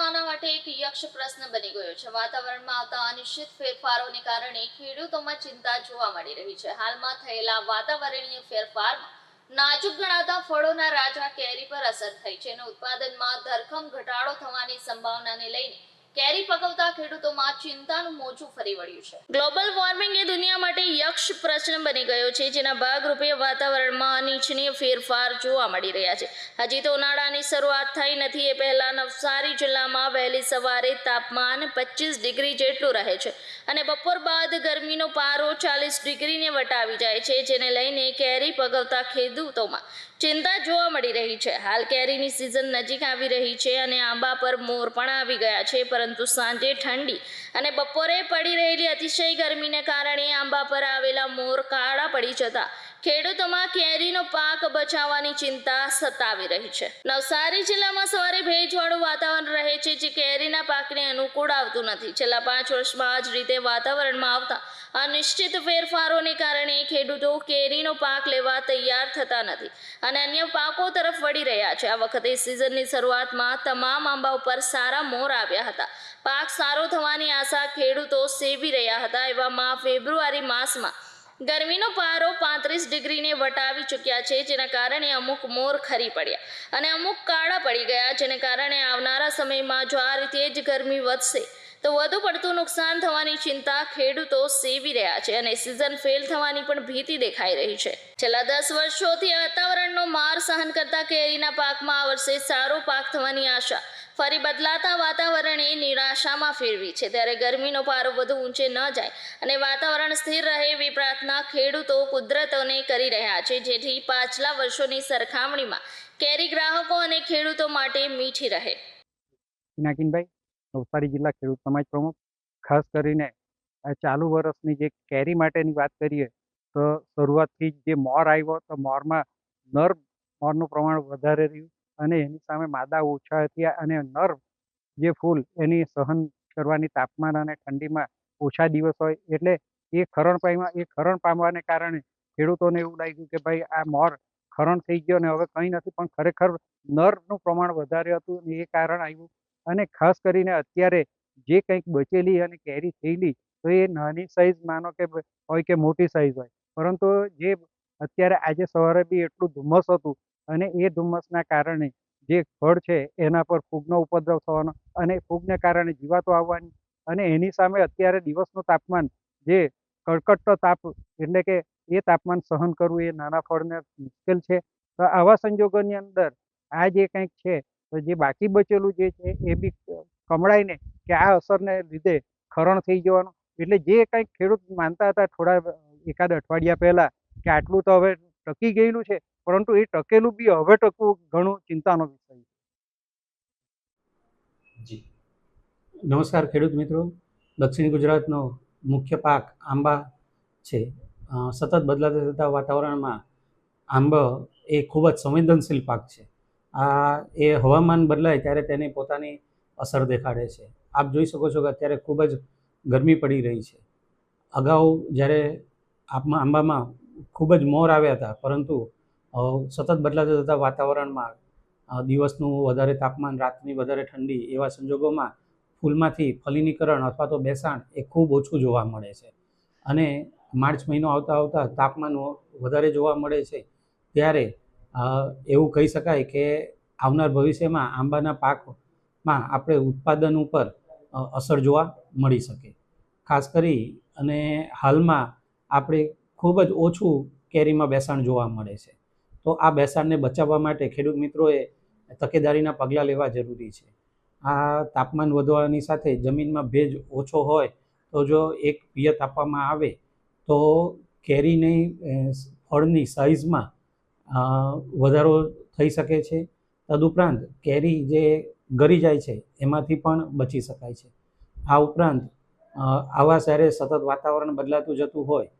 માનવ માટે એક યક્ષ પ્રશ્ન બની ગયો છે. વાતાવરણમાં આવતા અનિશ્ચિત ફેરફારોને કારણે ખેડૂતોમાં ચિંતા જોવા મળી રહી છે. હાલમાં થયેલા વાતાવરણીય ફેરફારમાં નાજુક ગણાતા ફળોના રાજા કેરી પર અસર થઈ છે. અને ઉત્પાદનમાં ધરખમ ઘટાડો થવાની સંભાવનાને લઈને કેરી પકવતા ખેડૂતોમાં ચિંતાનું મોજું ફરી વળ્યું છે. ગ્લોબલ વોર્મિંગ એ દુનિયા માટે યક્ષ પ્રશ્ન બની ગયો છે, જેના ભાગરૂપે વાતાવરણમાં અનિચ્છનીય ફેરફાર જોવા મળી રહ્યા છે. હજી તો ઉનાળાની શરૂઆત થઈ નથી, એ પહેલા નવસારી જિલ્લામાં વહેલી સવારે તાપમાન પચીસ ડિગ્રી જેટલું રહે છે અને બપોર બાદ ગરમીનો પારો ચાલીસ ડિગ્રીને વટાવી જાય છે, જેને લઈને કેરી પગવતા ખેડૂતોમાં ચિંતા જોવા મળી રહી છે. હાલ કેરીની સિઝન નજીક આવી રહી છે અને આંબા પર મોર પણ આવી ગયા છે, પરંતુ સાંજે ઠંડી અને બપોરે પડી રહેલી અતિશય ગરમીને કારણે આંબા પર આવેલા મોર કાળા પડી જતા ખેડૂતોમાં કેરીનો પાક બચાવવાની ચિંતા સતાવી રહી છે. નવસારી જિલ્લામાં સવારે ભેજવાળું વાતાવરણ રહે છે જે કેરીના પાકને અનુકૂળ આવતું નથી. છેલ્લા પાંચ વર્ષમાં જ રીતે વાતાવરણમાં આવતા અનિશ્ચિત ફેરફારોને કારણે ખેડૂતો કેરીનો પાક લેવા તૈયાર થતા નથી અને અન્ય પાકો તરફ વળી રહ્યા છે. આ વખતે સિઝનની શરૂઆતમાં તમામ આંબા ઉપર સારા મોર આવ્યા હતા. પાક સારો થવાની આશા ખેડૂતો સેવી રહ્યા હતા એવામાં ફેબ્રુઆરી માસમાં ગરમીનો પારો પાંત્રીસ ડિગ્રીને વટાવી ચૂક્યા છે, જેના કારણે અમુક મોર ખરી પડ્યા અને અમુક કાળા પડી ગયા, જેને કારણે આવનારા સમયમાં જો આ રીતે જ ગરમી વધશે તો વધુ પડતું નુકસાન થવાની ચિંતા ખેડૂતો સેવી રહ્યા છે અને સિઝન ફેલ થવાની પણ ભીતિ દેખાઈ રહી છે. છેલ્લા દસ વર્ષોથી વાતાવરણનો માર સહન કરતા કેરીના પાકમાં આ વર્ષે સારો પાક થવાની આશા ફરી બદલાતા વાતાવરણે નિરાશામાં ફેરવી છે. ત્યારે ગરમીનો પારો વધુ ઊંચે ન જાય અને વાતાવરણ સ્થિર રહે એવી પ્રાર્થના ખેડૂતો કુદરતોને કરી રહ્યા છે. જેથી પાછલા વર્ષોની સરખામણીમાં કેરી ગ્રાહકો અને ખેડૂતો માટે મીઠી રહે. પિનાકીનભાઈ નવસારી જિલ્લા ખેડૂત સમાજ પ્રમુખ. ખાસ કરીને ચાલુ વર્ષની જે કેરી માટેની વાત કરીએ, તો શરૂઆતથી જે મોર આવ્યો, તો મોરમાં નર મોરનું પ્રમાણ વધારે રહ્યું અને એની સામે માદા ઓછા થયા અને નર જે ફૂલ એની સહન કરવાની તાપમાન અને ઠંડીમાં ઓછા દિવસ હોય એટલે એ ખરણ પામ્યા, એ ખરણ પામવાને કારણે ખેડૂતોને એવું લાગ્યું કે ભાઈ આ મોર ખરણ થઈ ગયો ને હવે કંઈ નથી પણ ખરેખર નરનું પ્રમાણ વધારે હતું અને એ કારણ આવ્યું અને ખાસ કરીને અત્યારે જે કંઈક બચેલી અને કેરી થયેલી, તો એ નાની સાઈઝ માનો કે હોય કે મોટી સાઈઝ હોય. પરંતુ જે અત્યારે આજે સવારે બી એટલું ધુમ્મસ હતું અને એ ધુમ્મસના કારણે જે ફળ છે એના પર ફૂગનો ઉપદ્રવ થવાનો અને ફૂગને કારણે જીવાતો આવવાની અને એની સામે અત્યારે દિવસનું તાપમાન જે કડકડતો તાપ એટલે કે એ તાપમાન સહન કરવું એ નાના ફળને મુશ્કેલ છે. તો આવા સંજોગોની અંદર આ જે કંઈક છે જે બાકી બચેલું જે છે એ બી કમળાઈને કે આ અસરને લીધે ખરણ થઈ જવાનું. એટલે જે કંઈક ખેડૂત માનતા હતા થોડા એકાદ અઠવાડિયા પહેલાં કે આટલું તો હવે ટકી ગયેલું છે, પરંતુ એ ટકેલું બી હવે ટકવું ઘણું ચિંતાનો વિષય છે. નમસ્કાર ખેડૂત મિત્રો. દક્ષિણ ગુજરાતનો મુખ્ય પાક આંબા છે. સતત બદલાતા થતા વાતાવરણમાં આંબો એ ખૂબ જ સંવેદનશીલ પાક છે. આ એ હવામાન બદલાય ત્યારે તેની પોતાની અસર દેખાડે છે. આપ જોઈ શકો છો કે અત્યારે ખૂબ જ ગરમી પડી રહી છે. અગાઉ જ્યારે આપમાં આંબામાં ખૂબ જ મોર આવ્યા હતા, પરંતુ સતત બદલાતા જતા વાતાવરણમાં દિવસનું વધારે તાપમાન, રાતની વધારે ઠંડી એવા સંજોગોમાં ફૂલમાંથી ફલિનીકરણ અથવા તો બેસાણ એ ખૂબ ઓછું જોવા મળે છે. અને માર્ચ મહિનો આવતા આવતા તાપમાન વધારે જોવા મળે છે. ત્યારે એવું કહી શકાય કે આવનાર ભવિષ્યમાં આંબાના પાકમાં આપણે ઉત્પાદન ઉપર અસર જોવા મળી શકે. ખાસ કરી અને હાલમાં આપણે ખૂબ જ ઓછું કેરીમાં બેસાણ જોવા મળે છે. તો આ બેસાણને બચાવવા માટે ખેડૂત મિત્રોએ તકેદારીના પગલાં લેવા જરૂરી છે. આ તાપમાન વધવાની સાથે જમીનમાં ભેજ ઓછો હોય તો જો એક પિયત આપવામાં આવે તો કેરીની ફળની સાઇઝમાં વધારો થઈ શકે છે. તદુપરાંત કેરી જે ગરી જાય છે, એમાંથી પણ બચી શકાય છે. આ ઉપરાંત આવા જ્યારે સતત વાતાવરણ બદલાતું જતું હોય,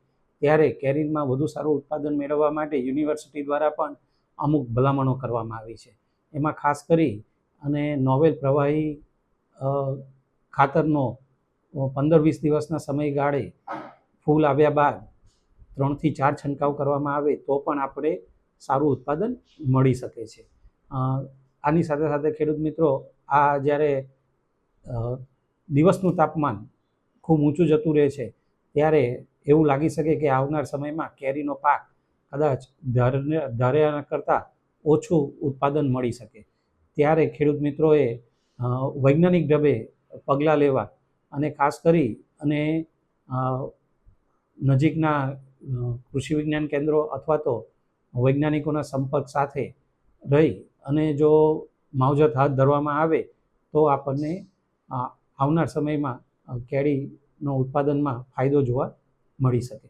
ત્યારે કેરીમાં વધુ સારું ઉત્પાદન મેળવવા માટે યુનિવર્સિટી દ્વારા પણ અમુક ભલામણો કરવામાં આવી છે. એમાં ખાસ કરી અને નોવેલ પ્રવાહી ખાતરનો પંદર વીસ દિવસના સમયગાળે ફૂલ આવ્યા બાદ ત્રણથી ચાર છંટકાવ કરવામાં આવે તો પણ આપણે સારું ઉત્પાદન મળી શકે છે. આની સાથે સાથે ખેડૂત મિત્રો, આ જ્યારે દિવસનું તાપમાન ખૂબ ઊંચું જતું રહે છે, ત્યારે એવું લાગી શકે કે આવનાર સમયમાં કેરીનો પાક કદાચ ધારે ધાર્યા કરતાં ઓછું ઉત્પાદન મળી શકે. ત્યારે ખેડૂત મિત્રોએ વૈજ્ઞાનિક ઢબે પગલાં લેવા અને ખાસ કરી અને નજીકના કૃષિ વિજ્ઞાન કેન્દ્રો અથવા તો વૈજ્ઞાનિકોના સંપર્ક સાથે રહી અને જો માવજત હાથ ધરવામાં આવે, તો આપણને આવનાર સમયમાં કેરીનો ઉત્પાદનમાં ફાયદો જોવા મળી શકે.